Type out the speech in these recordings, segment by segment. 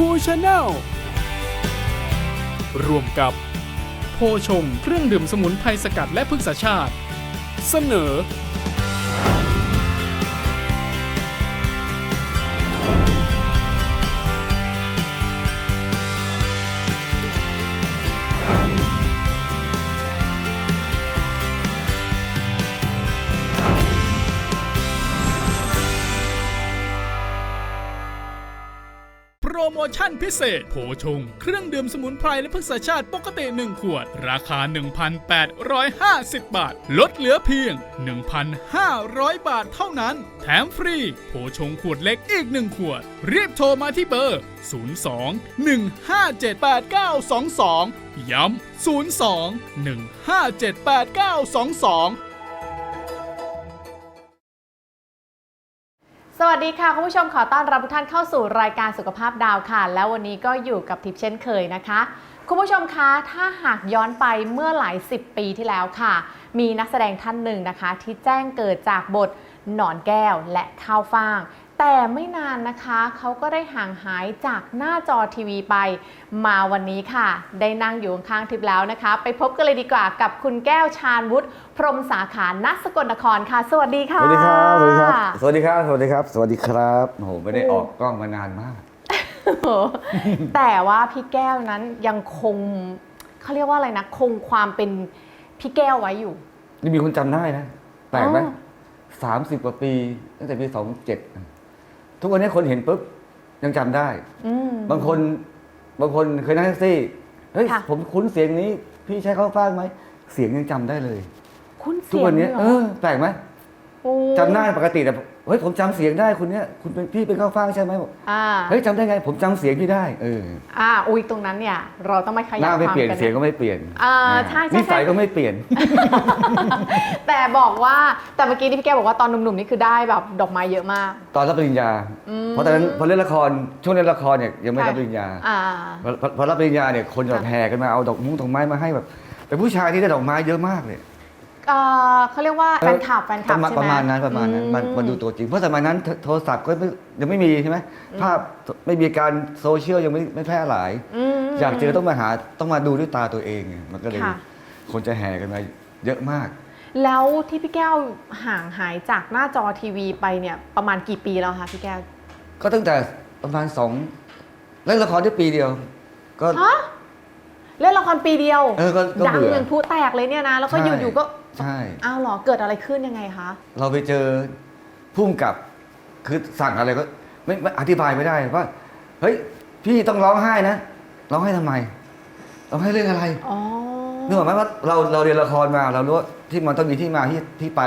คูชาแนลรวมกับ โพชงเครื่องดื่มสมุนไพรสกัดและพฤกษชาติ เสนอ รโมชั่นพิเศษโพชง เครื่องดื่มสมุนไพรและพฤกษชาติปกติ 1 ขวด ราคา 1,850 บาท ลดเหลือเพียง 1,500 บาทเท่านั้น แถมฟรีโพชงขวดเล็กอีก 1 ขวด รีบโทรมาที่เบอร์ 02 157 8922 ย้ำ 02-1578922 สวัสดีค่ะคุณผู้ชมขอต้อนรับทุกท่านเข้าสู่รายการสุขภาพดาวค่ะ แล้ววันนี้ก็อยู่กับทิพย์เช่นเคยนะคะ คุณผู้ชมคะถ้าหากย้อนไปเมื่อหลายสิบปีที่แล้วค่ะ มีนักแสดงท่านหนึ่งนะคะ ที่แจ้งเกิดจากบทหนอนแก้วและข้าวฟ่าง แต่ไม่นานนะคะเขาก็ได้ห่างหายจากหน้าจอทีวีไป มาวันนี้ค่ะ ได้นั่งอยู่ข้างๆทิพย์แล้วนะคะ ไปพบกันเลยดีกว่ากับคุณแก้วชาญวุฒิพรหมสาขานัสกลนครค่ะ สวัสดีค่ะ สวัสดีครับ สวัสดีครับ สวัสดีครับ สวัสดีครับ สวัสดีครับโอ้โหไม่ได้ออกกล้องมานานมากโอ้โหแต่ว่าพี่แก้วนั้นยังคงเขาเรียกว่าอะไรนะ คงความเป็นพี่แก้วไว้อยู่ นี่มีคนจำได้นะแปลกไหมอ๋อสามสิบกว่าปี ตั้งแต่ปีสองเจ็ด ทุกวันนี้คนเห็นปุ๊บยังจำได้ อืม บางคนบางคนเคยนั่งแท็กซี่เฮ้ยค่ะ ผมคุ้นเสียงนี้ พี่ใช้ข้าวฟ่างไหมเสียงยังจำได้เลย คุณทุกเสียวังนี้เหรเออแปลกไหมโอ้จำได้ปกติแต่ เฮ้ยผมจำเสียงได้คุณเนี้ยคุณเป็นพี่เป็นข้าวฟ่างใช่ไหมบอกอ่าเฮ้ยจำได้ไง ผมจำเสียงพี่ได้เอออ่าอุ้ยตรงนั้นเนี่ยเราต้องไม่ขหยับน้าไม่ความเปลี่ยนกันเสียงก็ไม่เปลี่ยนอ่าอ่าใช่ใช่นิสัยใช่ก็ไม่เปลี่ยน แต่บอกว่าแต่เมื่อกี้ที่พี่แก้วบอกว่าตอนหนุ่มๆนี่คือได้แบบดอกไม้เยอะมาก ตอนรับปริญญา อืม เพราะตอนนั้นพอเล่นละครช่วงเล่นละครเนี่ยยังไม่รับปริญญาอ่า พอพอพอรับปริญญาเนี่ยคนแบบค่ะ แห่กันมาเอาดอกมุ้งดอกไม้มาให้แบบเป็นผู้ชายที่ได้ดอกไม้เยอะมากเลย เอ่อเขาเรียกว่าแฟนคลับแฟนคปลับระมาณใช่ไหม ประมาณนั้นประมาณนั้นมาอืมาดูตัวจริง เพราะสมัยนั้นโทโทรศัพท์ก็ไม่ยังไม่มีใช่ไหมภาพไม่มีการโซเชียลยังไม่ไม่แพร่หลายมอยากเจอต้องมาหาต้องมาดูด้วยตาตัวเองไงมันก็เลยค่ะ คนจะแห่กันมาเยอะมาก แล้วที่พี่แก้วห่างหายจากหน้าจอทีวีไปเนี่ยประมาณกี่ปีแล้วคะพี่แก้วก็ตั้งแต่ประมาณสองเล่นละครได้ปีเดียว ก็ ฮะเล่นละครปีเดียวเออก็ก็ดังเบื่ออย่างพลุแตกเลยเนี่ยนะ แล้วก็ใช่ อยู่ๆก็ ใช่ อ้าวเหรอเกิดอะไรขึ้นยังไงคะ เราไปเจอพุ่มกับคือสั่งอะไรก็ไม่ไม่อธิบายไม่ได้ว่าเฮ้ยพี่ต้องร้องไห้นะร้องไห้ทำไมร้องไห้เรื่องอะไรอ๋อ นึกออกไหมว่าเราเราเรียนละครมาเรารู้ว่าที่มันต้องมีที่มาที่ที่ไป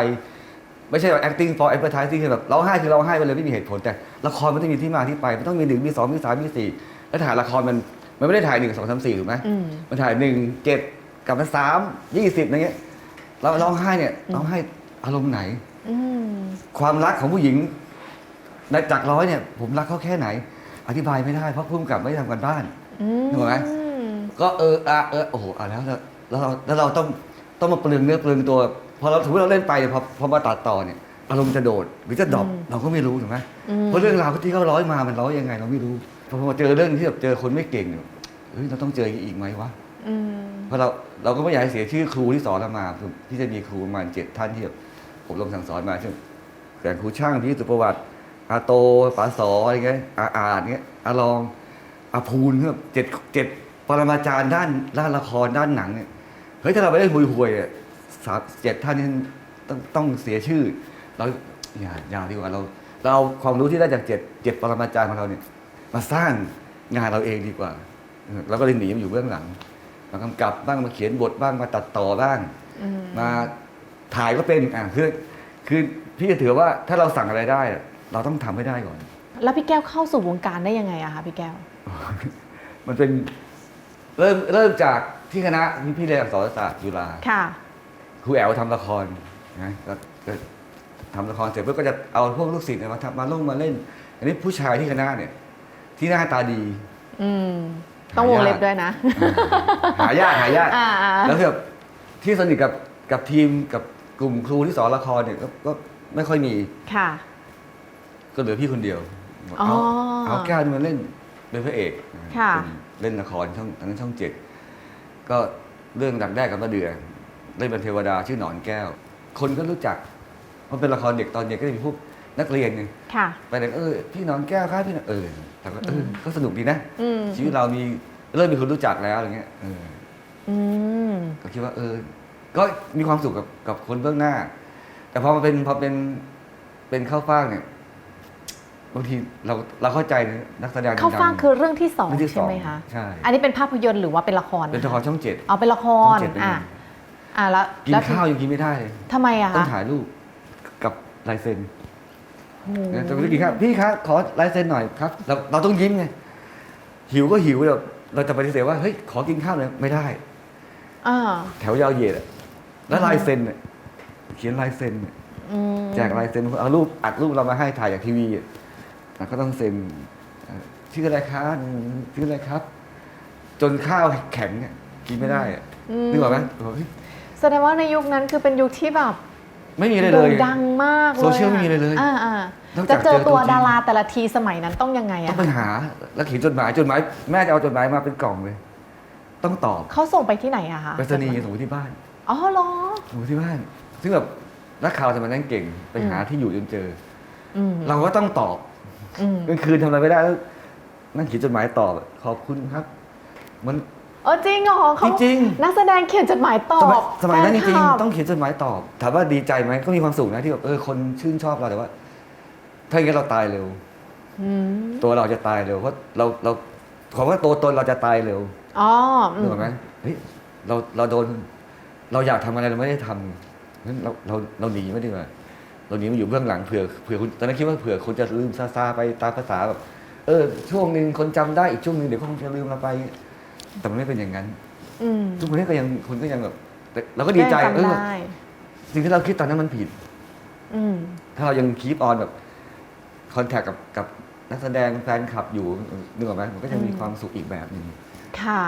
ไม่ใช่แบบ acting for advertising คือแบบร้องไห้คือร้องไห้ไปเลยไม่มีเหตุผล แต่ละครมันต้องมีที่มาที่ไป มันต้องมีหนึ่งมีสองมีสามมีสี่แล้วถ่ายละครมันมันไม่ได้ถ่ายหนึ่งสองสามสี่ถูกไหมอืม มันถ่ายหนึ่งเจ็ดกลับมาสามยี่สิบอะไรเงี้ย เราร้องไห้เนี่ยร้องไห้อารมณ์ไหน อืมความรักของผู้หญิงในจากร้อยเนี่ย ผมรักเขาแค่ไหน อธิบายไม่ได้เพราะพุ่มกับไม่ได้ทำกันบ้าน อืมนึกออกไหม ก็เอออะเออโอ้โหอะแล้วแล้วแล้วเราแล้วเราต้องต้องมาเปลืองเนื้อเปลืองตัว พอเราถือว่าเราเล่นไปพอพอมาตัดต่อเนี่ย อารมณ์จะโดดหรือจะดรอปเราก็ไม่รู้ถูกไหมอืมเพราะเรื่องราวที่เขาร้อยมามันร้อยยังไง เราไม่รู้พอมาเจอเรื่องที่แบบเจอคนไม่เก่งเนี่ยเฮ้ยเราต้องเจออีกไหมวะอืม เพราะเราเราก็ไม่อยากให้เสียชื่อครูที่สอนเรามาคือที่จะมีครูประมาณเจ็ดท่านที่แบบอบรมสั่งสอนมาเช่นแต่ครูช่างพี่สุประวัติอาโตป๋าสออะไรเงี้ยอาอาดเงี้ยอาลองอาภูนครับเจ็ดเจ็ดปรมาจารย์ด้านด้านละครด้านหนังเนี่ยเฮ้ยถ้าเราไม่ได้ห่วยห่วยๆเนี่ยสามเจ็ดท่านนี้ต้องต้องเสียชื่อ เราอย่าอย่าดีกว่าเรา เราเอาความรู้ที่ได้จากเจ็ดเจ็ดปรมาจารย์ของเราเนี่ยมาสร้างงานเราเองดีกว่าเราก็เลยหนีมาอยู่เบื้องหลัง มากำกับบ้างมาเขียนบทบ้างมาตัดต่อบ้างอืมมาถ่ายก็เป็นอ่าคือคือพี่จะถือว่าถ้าเราสั่งอะไรได้อะเราต้องทำให้ได้ก่อน แล้วพี่แก้วเข้าสู่วงการได้ยังไงอะคะพี่แก้ว มันเป็นเริ่มเริ่มจากที่คณะพี่พี่เรียนอักษรศาสตร์จุฬาค่ะครูแอลทำละครนะก็ก็ทำละครเสร็จปุ๊บก็จะเอาพวกลูกศิษย์เนี่ยมาทำมาลงมาเล่น อันนี้ผู้ชายที่คณะเนี่ย ที่หน้าตาดี อืม ต้องวงเล็บด้วยนะ หายากหายากอ่าอ่าแล้วแบบที่สนิทกับกับทีมกับกลุ่มครูที่สอนละครเนี่ยก็ก็ไม่ค่อยมีค่ะ ก็เหลือพี่คนเดียวบอกอ๋อเอาเอาแก้วนี่มาเล่นเป็นพระเอกค่ะเป็นเล่นละครช่องทางช่องเจ็ดก็เรื่องดักแด้กับมะเดือเล่นเป็นเทวดาชื่อหนอนแก้ว คนก็รู้จักมันเป็นละครเด็กตอนเด็กก็จะมีพวก นักเรียนไงค่ะ ไปไหนก็เออพี่หนอนแก้วครับพี่หนอนเออแต่ก็เออก็สนุกดีนะอืมชีวิตเรามีเริ่มมีคนรู้จักแล้วอะไรเงี้ยเอออืมก็คิดว่าเออ ก็มีความสุขกับกับคนเบื้องหน้า แต่พอมาเป็นพอเป็นเป็นข้าวฟ่างเนี่ยบางทีเราเราเข้าใจนะนักแสดงเข้าดังๆฟังคือเรื่องที่สองเรื่องที่สใช่องไหมคะใช่ อันนี้เป็นภาพยนตร์หรือว่าเป็นละครเป็นละครช่องเจ็ด เอาเป็นละคช่อรงเจ็ดเป็นอะอะแล้วกินแล้วข้าวยังกินไม่ได้เลยทำไมอะต้องคะถ่ายรูปกับลายเซ็นโอ้โห นะจะไปกินข้าวพี่ครับขอลายเซ็นหน่อยครับเราเราต้องยิ้มไงหิวก็หิวเราเราจะปฏิเสธว่าเฮ้ยขอกินข้าวเลยไม่ได้ อ่าแถวยาวเหยียดอะแล้วลายเซ็นเนี่ยเขียนลายเซ็นเนี่ยอืมแจกลายเซ็นเอารูปอัดรูปเรามาให้ถ่ายจากทีวีอะแล้วก็ต้องเซ็นเอ่อชื่ออะไรครับชื่ออะไรครับ จนข้าวแข็งเนี่ยกินไม่ได้อะอืมนึกออกไหมเฮ้ย แสดงว่าในยุคนั้นคือเป็นยุคที่แบบ ไม่มีอะไรเลโด่ยงดังมากเลยโซเชียลไม่มีอะไรเลยอ่าอ่านอกจาจะกเจอเจอตัตัววจริง ดาราแต่ละทีสมัยนั้นต้องยังไงต้ออะงไปหาแล้วเขียนจดหมายจดหมายแม่จะเอาจดหมายมาเป็นกล่องเลย ต้องตอบเขาส่งไปที่ไหนอะคะไปรษณีย์ส่งไปที่บ้านอ๋อเหรอ ส่งไปที่บ้าน ซึ่งแบบนักข่าวสมัยนั้นเก่งไปหาอืมที่อยู่จนเจอ อืมเราก็ต้องตอบอืมกลางคืนทำอะไรไม่ได้แล้วนั่งเขียนจดหมายตอบขอบคุณครับ มัน เออจริงเหรอเขาจริงนักแสดงเขียนจดหมายตอสมัยบสมัยนั้นจริงแฟคบ ๆต้องเขียนจดหมายตอบ ถามว่าดีใจไหมก็มีความสุขนะที่แบบเออคนชื่นชอบเราแต่ว่า ถ้าอย่างนี้นเราตายเร็ว อืมตัวเราจะตายเร็วเพราะเราเราความว่าตัวตนเราจะตายเร็วอ๋ออืนึมกออกไหมเฮ้ยเราเราโดน เราอยากทำอะไรเราไม่ได้ทำงั้นเราเราเราหนีไม่ดีกว่าเราหนีมาอยู่เบื้องหลังเผื่อเผื่อคุณตอนนั้นคิดว่าเผื่อคนจะลืมซาซาๆไปตามภาษาแบบ เออ ช่วงหนึ่งคนจำได้อีกช่วงหนึ่งเดี๋ยวคงจะลืมเราไป แต่มันไม่เป็นอย่างนั้น อืมทุกวันนี้ก็ยังคนก็ยังแบบแต่เราก็ดีใจยังเอจำอได้สิ่งที่เราคิดตอนนั้นมันผิด อืม ถ้าเรายังคีปออนแบบคอนแทคกับกับนักแสดงแฟนคลับอยู่นึกออกไหมมันก็จะมีความสุขอีกแบบหนึ่ง ค่ะ